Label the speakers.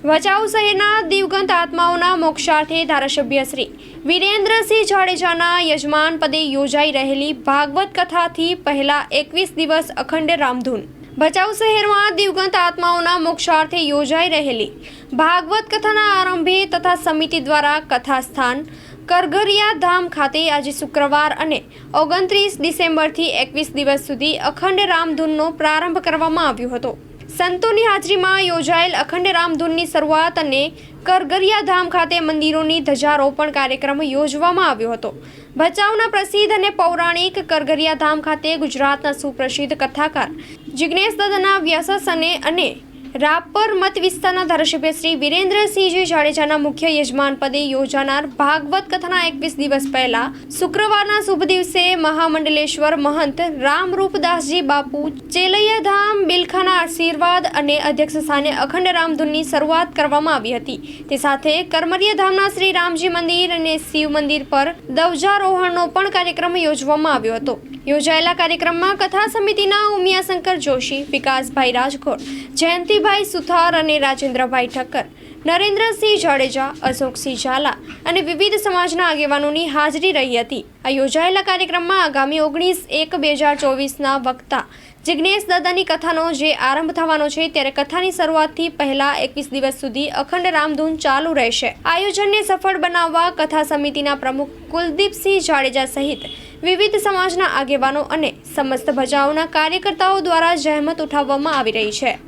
Speaker 1: ભચાઉ શહેરના દિવગંત આત્માઓના મોક્ષાર્થે ધારાસભ્ય શ્રી વિરેન્દ્રસિંહ જાડેજાના યજમાન પદે યોજાઈ રહેલી ભાગવત કથાથી પહેલા એકવીસ દિવસ અખંડ રામધૂન. ભચાઉ શહેરમાં દિવગંત આત્માઓના મોક્ષાર્થે યોજાઈ રહેલી ભાગવત કથાના આરંભે તથા સમિતિ દ્વારા કથા સ્થાન કરગરિયા ધામ ખાતે આજે શુક્રવાર અને ઓગણત્રીસ ડિસેમ્બરથી એકવીસ દિવસ સુધી અખંડ રામધૂનનો પ્રારંભ કરવામાં આવ્યો હતો. સંતોની હાજરીમાં યોજાયેલ અખંડ રામધૂનની શરૂઆત અને કરગરિયા ધામ ખાતે મંદિરોની ધજારોપણ કાર્યક્રમ યોજવામાં આવ્યો હતો. ભચાઉના પ્રસિદ્ધ અને પૌરાણિક કરગરિયા ધામ ખાતે ગુજરાતના સુપ્રસિદ્ધ કથાકાર જિગ્નેશ દદના વ્યાસસ અને અને રાપર મત વિસ્તારના ધારાસભ્ય શ્રી વિરેન્દ્રસિંહજી જાડેજાના મુખ્ય યજમાન પદે યોજાનાર ભાગવત કથાના એકવીસ દિવસ પહેલા શુક્રવારના શુભ દિવસે મહામંડલેશ્વર મહંત રામરૂપદાસજી બાપુ ચેલૈયાધામ બિલખાના આશીર્વાદ અને અધ્યક્ષ સ્થાને અખંડ રામધૂનની શરૂઆત કરવામાં આવી હતી. તે સાથે કરમરિયાધામના શ્રી રામજી મંદિર અને શિવ મંદિર પર ધ્વજારોહણનો પણ કાર્યક્રમ યોજવામાં આવ્યો હતો. યોજાયેલા કાર્યક્રમમાં કથા સમિતિના ઉમિયાશંકર જોશી, વિકાસભાઈ રાજકોટ, જયંતિભાઈ સુથાર અને રાજેન્દ્રભાઈ ઠક્કર, નરેન્દ્રસિંહ જાડેજા, અશોકસિંહ ઝાલા અને વિવિધ સમાજના આગેવાનોની હાજરી રહી હતી. આ યોજાયેલા કાર્યક્રમમાં આગામી ઓગણીસ એક બે હજાર ચોવીસના વક્તા જિગ્નેશ દાદાની કથાનો જે આરંભ થવાનો છે ત્યારે કથાની શરૂઆતથી પહેલા એકવીસ દિવસ સુધી અખંડ રામધૂન ચાલુ રહેશે. આયોજનને સફળ બનાવવા કથા સમિતિના પ્રમુખ કુલદીપસિંહ જાડેજા સહિત વિવિધ સમાજના આગેવાનો અને સમસ્ત ભજાઓના કાર્યકર્તાઓ દ્વારા જહેમત ઉઠાવવામાં આવી રહી છે.